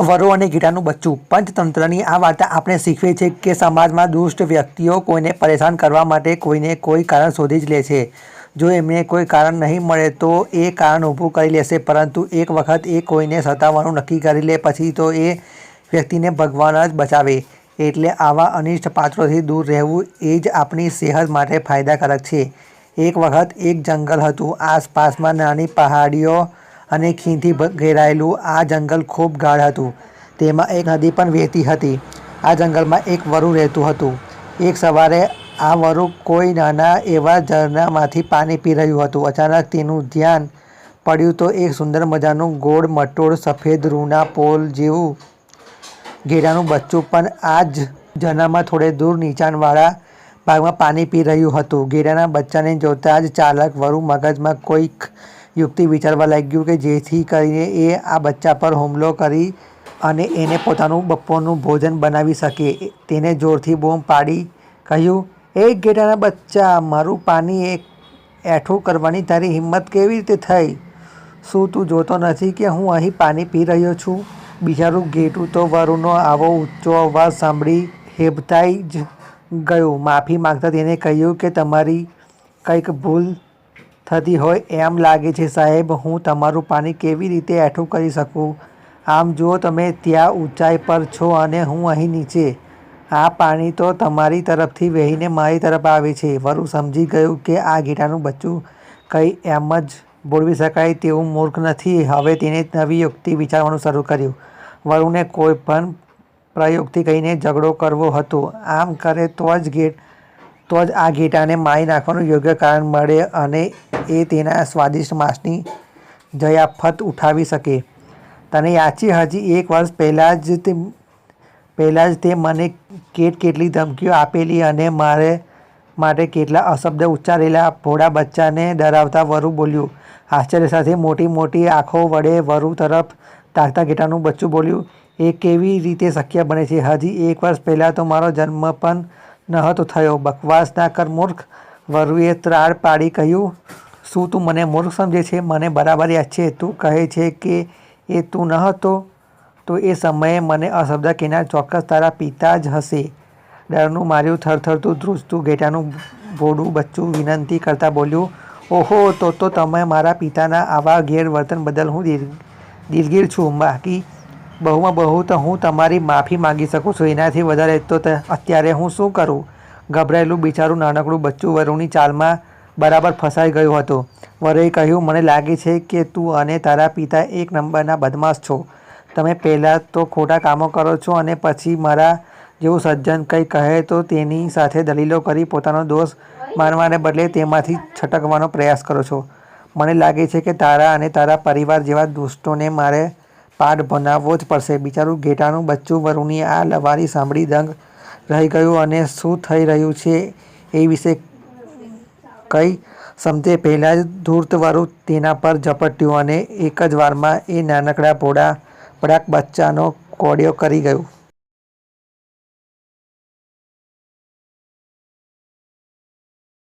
વરુ અને ગીટાનું બચ્ચું. પંચતંત્રની આ વાર્તા આપણે શીખવે છે કે સમાજમાં દુષ્ટ વ્યક્તિઓ કોઈને પરેશાન કરવા માટે કોઈને કોઈ કારણ શોધી જ લે છે. જો એમને કોઈ કારણ નહીં મળે તો એ કારણ ઊભું કરી લેશે, પરંતુ એક વખત એ કોઈને સતાવવાનું નક્કી કરી લે પછી તો એ વ્યક્તિને ભગવાન જ બચાવે. એટલે આવા અનિષ્ટ પાત્રોથી દૂર રહેવું એ જ આપણી સેહત માટે ફાયદાકારક છે. એક વખત એક જંગલ હતું, આસપાસમાં નાની પહાડીઓ અને ખીણથી ઘેરાયેલું આ જંગલ ખૂબ ગાઢ હતું. તેમાં એક નદી પણ વહેતી હતી. આ જંગલમાં એક વરુ રહેતું હતું. એક સવારે આ વરુ કોઈ નાના એવા ઝરણામાંથી પાણી પી રહ્યું હતું. અચાનક તેનું ધ્યાન પડ્યું તો એક સુંદર મજાનું ગોળ મટોળ સફેદ રૂના પોલ જેવું ઘેરાનું બચ્ચું પણ આ જ ઝરણામાં થોડે દૂર નીચાણવાળા ભાગમાં પાણી પી રહ્યું હતું. ઘેરાના બચ્ચાને જોતાં જ ચાલક વરુ મગજમાં કોઈક યુક્તિ વિચારવા લાગ્યું કે જેથી કરીને એ આ બચ્ચા પર હુમલો કરી અને એને પોતાનું બપોરનું ભોજન બનાવી શકે. તેને જોરથી બૂમ પાડી કહ્યું, એ ઘેટાના બચ્ચા, મારું પાણી એક એઠું કરવાની તારી હિંમત કેવી રીતે થઈ? શું તું જોતો નથી કે હું અહીં પાણી પી રહ્યો છું બિચારું ઘેટું તો વરુનો આવો ઊંચો અવાજ સાંભળી હેબતાઈ જ ગયું. માફી માંગતા તેને કહ્યું કે, તમારી કંઈક ભૂલ થતી હોય એમ લાગે છે, સાહેબ, હું તમારું પાણી કેવી રીતે એઠું કરી શકું? આમ જુઓ તમે, ત્યાં ઊંચાઈ પર છો અને હું અહીં નીચે. આ પાણી તો તમારી તરફથી વહીને મારી તરફ આવે છે. વરુ સમજી ગયું કે આ ઘેટાનું બચ્ચું કંઈ એમ જ બોલવી શકાય તેવું મૂર્ખ નથી. હવે તેને નવી યુક્તિ વિચારવાનું શરૂ કર્યું. વરુને કોઈ પણ પ્રયોગથી કહીને ઝઘડો કરવો હતો. આમ કરે તો જ ગેટ તો જ આ ઘેટાને મારી નાખવાનું યોગ્ય કારણ મળે અને એ તેના સ્વાદિષ્ટ માંસની જયાફત ઉઠાવી શકે. તને યાદ હજી એક વર્ષ પહેલાં જ તે, પહેલાં જ તે મને કેટ કેટલી ધમકીઓ આપેલી અને મારે, માટે કેટલા અશબ્દ ઉચ્ચારેલા ભોળા બચ્ચાને ડરાવતા વરુ બોલ્યું. આશ્ચર્ય સાથે મોટી મોટી આંખો વડે વરુ તરફ તાકતા ઘેટાનું બચ્ચું બોલ્યું. એ કેવી રીતે શક્ય બને છે? હજી એક વર્ષ પહેલાં તો મારો જન્મ પણ નહોતો થયો. બકવાસ ના કર મૂર્ખ. વરુએ ત્રાળ પાડી કહ્યું, શું તું મને મૂર્ખ સમજે છે? મને બરાબર યાદ છે. તું કહે છે કે એ તું ન હતો, તો એ સમયે મને અશબ્દ કહેનાર ચોક્કસ તારા પિતા જ હશે. ડરનું માર્યું થરથરતું ધ્રુજતું ઘેટાનું ભોડું બચ્ચું વિનંતી કરતાં બોલ્યું, ઓહો, તો તો તમે મારા પિતાના આવા ગેરવર્તન બદલ હું દિલ દિલગીર છું. બાકી બહુમાં બહુ તો હું તમારી માફી માંગી શકું છું. એનાથી વધારે તો અત્યારે હું શું કરું? ગભરાયેલું બિચારું નાનકડું બચ્ચું વરુની ચાલમાં બરાબર ફસાઈ ગયું હતું. વરુએ કહ્યું, મને લાગે છે કે તું અને તારા પિતા એક નંબરના બદમાશ છો. તમે પહેલાં તો ખોટા કામો કરો છો અને પછી મારા જેવું સજ્જન કંઈ કહે તો તેની સાથે દલીલો કરી પોતાનો દોષ માનવાને બદલે તેમાંથી છટકવાનો પ્રયાસ કરો છો. મને લાગે છે કે તારા અને તારા પરિવાર જેવા દુષ્ટોને મારે પાઠ ભણાવવો જ પડશે. બિચારું ઘેટાનું બચ્ચું વરુની આ લવારી સાંભળી દંગ રહી ગયું અને શું થઈ રહ્યું છે એ વિશે કંઈ સમજે. પહેલાં જ ધૂર્તવાળું તેના પર ઝપટ્યું અને એક જ વારમાં એ નાનકડા ભોળા પડાક બચ્ચાનો કોડિયો કરી ગયું.